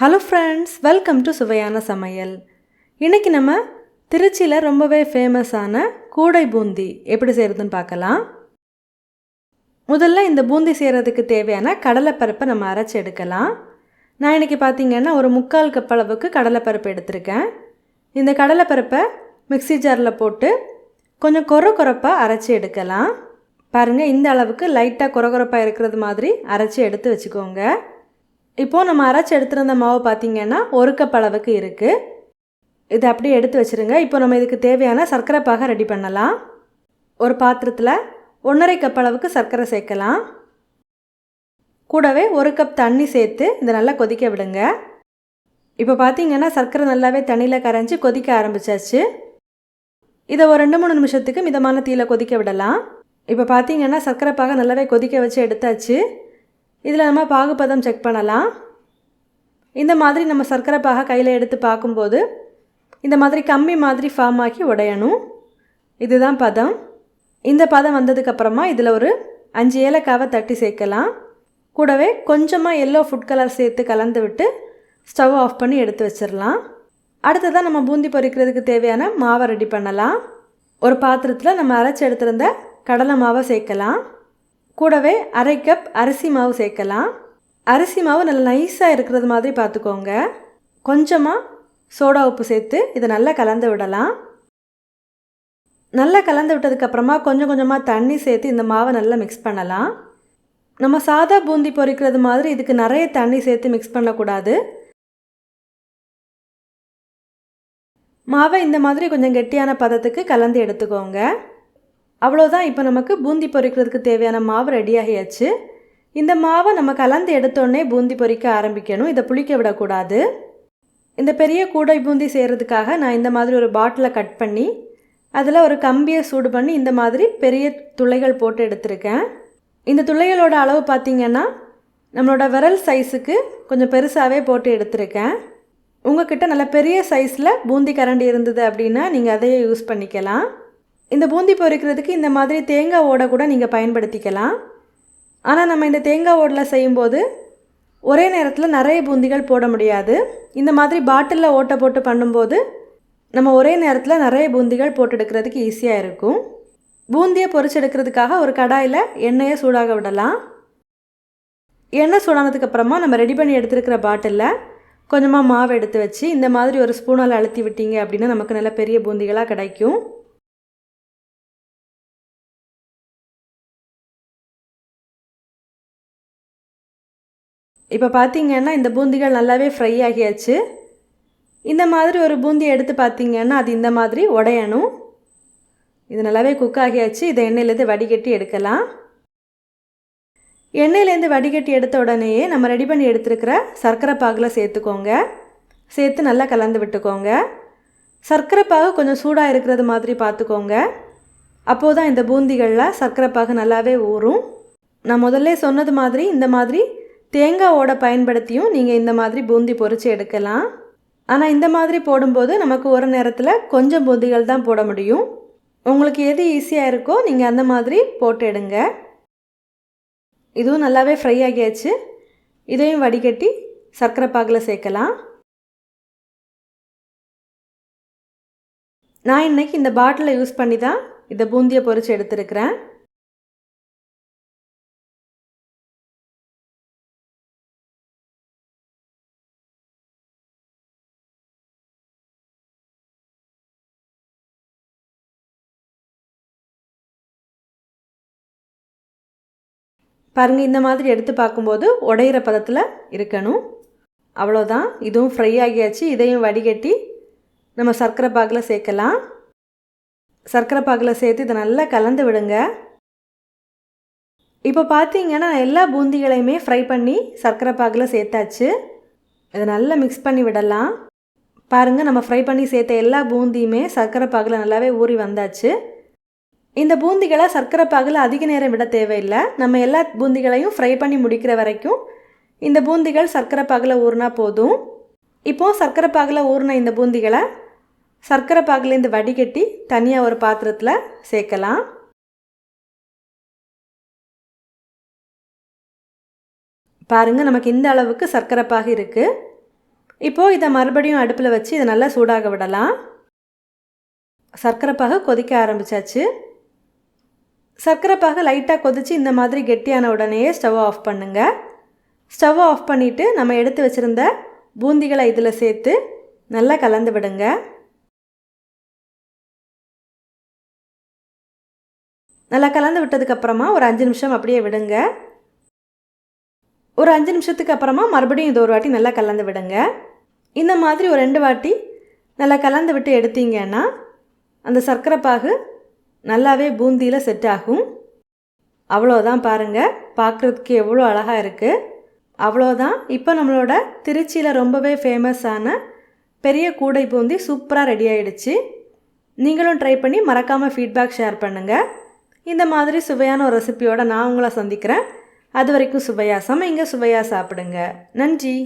Hello friends welcome to சுவையான சமையல். இன்றைக்கி நம்ம திருச்சியில் ரொம்பவே ஃபேமஸான கூடை பூந்தி எப்படி செய்கிறதுன்னு பார்க்கலாம். முதல்ல இந்த பூந்தி செய்கிறதுக்கு தேவையான கடலைப்பருப்பை நம்ம அரைச்சி எடுக்கலாம். நான் இன்றைக்கி பார்த்தீங்கன்னா ஒரு முக்கால் கப் அளவுக்கு கடலைப்பருப்பு எடுத்திருக்கேன். இந்த கடலைப்பருப்பை மிக்ஸி ஜாரில் போட்டு கொஞ்சம் கொர கொரப்பாக அரைச்சி எடுக்கலாம். பாருங்கள் இந்த அளவுக்கு லைட்டாக குறகுறப்பாக இருக்கிறது மாதிரி அரைச்சி எடுத்து வச்சுக்கோங்க. இப்போது நம்ம அரைச்சி எடுத்துருந்த மாவு பார்த்திங்கன்னா ஒரு கப் அளவுக்கு இருக்குது இதை அப்படியே எடுத்து வச்சுருங்க. இப்போ நம்ம இதுக்கு தேவையான சர்க்கரை பாகை ரெடி பண்ணலாம். ஒரு பாத்திரத்தில் ஒன்றரை கப் அளவுக்கு சர்க்கரை சேர்க்கலாம். கூடவே ஒரு கப் தண்ணி சேர்த்து இதை நல்லா கொதிக்க விடுங்க. இப்போ பார்த்தீங்கன்னா சர்க்கரை நல்லாவே தண்ணியில் கரைஞ்சி கொதிக்க ஆரம்பிச்சாச்சு. இதை ஒரு ரெண்டு மூணு நிமிஷத்துக்கு மிதமான தீயில் கொதிக்க விடலாம். இப்போ பார்த்தீங்கன்னா சர்க்கரை பாகை நல்லாவே கொதிக்க வச்சு எடுத்தாச்சு. இதில் நம்ம பாகுபதம் செக் பண்ணலாம். இந்த மாதிரி நம்ம சர்க்கரை பாகை கையில் எடுத்து பார்க்கும்போது இந்த மாதிரி கம்மி மாதிரி ஃபார்ம் ஆக்கி உடையணும். இதுதான் பதம். இந்த பதம் வந்ததுக்கப்புறமா இதில் ஒரு அஞ்சு ஏலக்காவை தட்டி சேர்க்கலாம். கூடவே கொஞ்சமாக எல்லோ ஃபுட் கலர் சேர்த்து கலந்து விட்டு ஸ்டவ் ஆஃப் பண்ணி எடுத்து வச்சிடலாம். அடுத்ததாக நம்ம பூந்தி பொரிக்கிறதுக்கு தேவையான மாவை ரெடி பண்ணலாம். ஒரு பாத்திரத்தில் நம்ம அரைச்சி எடுத்திருந்த கடலை மாவை சேர்க்கலாம். கூடவே அரை கப் அரிசி மாவு சேர்க்கலாம். அரிசி மாவு நல்லா நைஸாக இருக்கிறது மாதிரி பார்த்துக்கோங்க. கொஞ்சமாக சோடா உப்பு சேர்த்து இதை நல்லா கலந்து விடலாம். நல்லா கலந்து விட்டதுக்கப்புறமா கொஞ்சம் கொஞ்சமாக தண்ணி சேர்த்து இந்த மாவை நல்லா மிக்ஸ் பண்ணலாம். நம்ம சாதா பூந்தி பொரிக்கிறது மாதிரி இதுக்கு நிறைய தண்ணி சேர்த்து மிக்ஸ் பண்ணக்கூடாது. மாவை இந்த மாதிரி கொஞ்சம் கெட்டியான பதத்துக்கு கலந்து எடுத்துக்கோங்க. அவ்வளோதான் இப்போ நமக்கு பூந்தி பொரிக்கிறதுக்கு தேவையான மாவு ரெடி ஆகியாச்சு. இந்த மாவை நம்ம கலந்து எடுத்தோடனே பூந்தி பொரிக்க ஆரம்பிக்கணும். இதை புளிக்க விடக்கூடாது. இந்த பெரிய கூடை பூந்தி செய்கிறதுக்காக நான் இந்த மாதிரி ஒரு பாட்டிலை கட் பண்ணி அதில் ஒரு கம்பியை சூடு பண்ணி இந்த மாதிரி பெரிய துளைகள் போட்டு எடுத்திருக்கேன். இந்த துளைகளோட அளவு பார்த்திங்கன்னா நம்மளோட விரல் சைஸுக்கு கொஞ்சம் பெருசாகவே போட்டு எடுத்திருக்கேன். உங்ககிட்ட நல்ல பெரிய சைஸில் பூந்தி கரண்டி இருந்தது அப்படின்னா நீங்கள் அதையே யூஸ் பண்ணிக்கலாம். இந்த பூந்தி பொரிக்கிறதுக்கு இந்த மாதிரி தேங்காய் ஓடை கூட நீங்கள் பயன்படுத்திக்கலாம். ஆனால் நம்ம இந்த தேங்காய் ஓடில் செய்யும்போது ஒரே நேரத்தில் நிறைய பூந்திகள் போட முடியாது. இந்த மாதிரி பாட்டிலில் ஓட்டை போட்டு பண்ணும்போது நம்ம ஒரே நேரத்தில் நிறைய பூந்திகள் போட்டு எடுக்கிறதுக்கு ஈஸியாக இருக்கும். பூந்தியை பொரிச்செடுக்கிறதுக்காக ஒரு கடாயில் எண்ணெயை சூடாக விடலாம். எண்ணெய் சூடானதுக்கு அப்புறமா நம்ம ரெடி பண்ணி எடுத்துருக்கிற பாட்டிலில் கொஞ்சமாக மாவு எடுத்து வச்சு இந்த மாதிரி ஒரு ஸ்பூனால் அழுத்தி விட்டீங்க அப்படின்னா நமக்கு நல்ல பெரிய பூந்திகளாக கிடைக்கும். இப்போ பார்த்தீங்கன்னா இந்த பூந்திகள் நல்லாவே ஃப்ரை ஆகியாச்சு. இந்த மாதிரி ஒரு பூந்தி எடுத்து பார்த்தீங்கன்னா அது இந்த மாதிரி உடையணும். இது நல்லாவே குக் ஆகியாச்சு. இதை எண்ணெயிலேருந்து வடிகட்டி எடுக்கலாம். எண்ணெயிலேருந்து வடிகட்டி எடுத்த உடனேயே நம்ம ரெடி பண்ணி எடுத்துருக்கிற சர்க்கரை பாகில் சேர்த்துக்கோங்க. சேர்த்து நல்லா கலந்து விட்டுக்கோங்க. சர்க்கரை பாகு கொஞ்சம் சூடாக இருக்கிறது மாதிரி பார்த்துக்கோங்க அப்போது தான் இந்த பூந்திகளில் சர்க்கரை பாகு நல்லாவே ஊறும். நான் முதல்ல சொன்னது மாதிரி இந்த மாதிரி தேங்காவோட பயன்படுத்தியும் நீங்கள் இந்த மாதிரி பூந்தி பொரித்து எடுக்கலாம். ஆனால் இந்த மாதிரி போடும்போது நமக்கு ஒரு நேரத்தில் கொஞ்சம் பூந்திகள் தான் போட முடியும். உங்களுக்கு எது ஈஸியாக இருக்கோ நீங்கள் அந்த மாதிரி போட்டு எடுங்க. இதுவும் நல்லாவே ஃப்ரை ஆகியாச்சு. இதையும் வடிகட்டி சர்க்கரை பாகில் சேர்க்கலாம். நான் இன்றைக்கி இந்த பாட்டிலை யூஸ் பண்ணி தான் இந்த பூந்தியை பொரித்து எடுத்துருக்கிறேன். பாருங்கள் இந்த மாதிரி எடுத்து பார்க்கும்போது உடையிற பதத்தில் இருக்கணும். அவ்வளோதான் இதுவும் ஃப்ரை ஆகியாச்சு. இதையும் வடிகட்டி நம்ம சர்க்கரை பாகில் சேர்க்கலாம். சர்க்கரை பாகில் சேர்த்து இதை நல்லா கலந்து விடுங்க. இப்போ பார்த்தீங்கன்னா எல்லா பூந்திகளையுமே ஃப்ரை பண்ணி சர்க்கரை பாகில் சேர்த்தாச்சு. இதை நல்லா மிக்ஸ் பண்ணி விடலாம். பாருங்கள் நம்ம ஃப்ரை பண்ணி சேர்த்த எல்லா பூந்தியுமே சர்க்கரை பாகில் நல்லாவே ஊறி வந்தாச்சு. இந்த பூந்திகளை சர்க்கரை பாகில் அதிக நேரம் விட தேவையில்லை. நம்ம எல்லா பூந்திகளையும் ஃப்ரை பண்ணி முடிக்கிற வரைக்கும் இந்த பூந்திகள் சர்க்கரை பாகில் ஊறினா போதும். இப்போது சர்க்கரை பாகில் ஊறின இந்த பூந்திகளை சர்க்கரை பாகிலேருந்து வடிகட்டி தனியாக ஒரு பாத்திரத்தில் சேர்க்கலாம். பாருங்கள் நமக்கு இந்த அளவுக்கு சர்க்கரை பாகு இருக்குது இப்போது இதை மறுபடியும் அடுப்பில் வச்சு இதை நல்லா சூடாக விடலாம். சர்க்கரை பாகு கொதிக்க ஆரம்பித்தாச்சு சர்க்கரை பாகு லைட்டாக கொதித்து இந்த மாதிரி கெட்டியான உடனேயே ஸ்டவ் ஆஃப் பண்ணுங்கள் ஸ்டவ் ஆஃப் பண்ணிவிட்டு நம்ம எடுத்து வச்சுருந்த பூந்திகளை இதில் சேர்த்து நல்லா கலந்து விடுங்க. நல்லா கலந்து விட்டதுக்கப்புறமா ஒரு அஞ்சு நிமிஷம் அப்படியே விடுங்க. ஒரு அஞ்சு நிமிஷத்துக்கு அப்புறமா மறுபடியும் இது ஒரு வாட்டி நல்லா கலந்து விடுங்க. இந்த மாதிரி ஒரு ரெண்டு வாட்டி நல்லா கலந்து விட்டு எடுத்தீங்கன்னா அந்த சர்க்கரை பாகு நல்லாவே பூந்தியில் செட் ஆகும். அவ்வளோதான் பாருங்கள் பார்க்குறதுக்கு எவ்வளோ அழகாக இருக்குது அவ்வளோதான் இப்போ நம்மளோட திருச்சியில் ரொம்பவே ஃபேமஸான பெரிய கூடை பூந்தி சூப்பராக ரெடி ஆகிடுச்சு நீங்களும் ட்ரை பண்ணி மறக்காமல் ஃபீட்பேக் ஷேர் பண்ணுங்கள் இந்த மாதிரி சுவையான ஒரு ரெசிபியோட நான் உங்களை சந்திக்கிறேன். அது வரைக்கும் சுவையா சமைங்க சுவையாக சாப்பிடுங்க. நன்றி.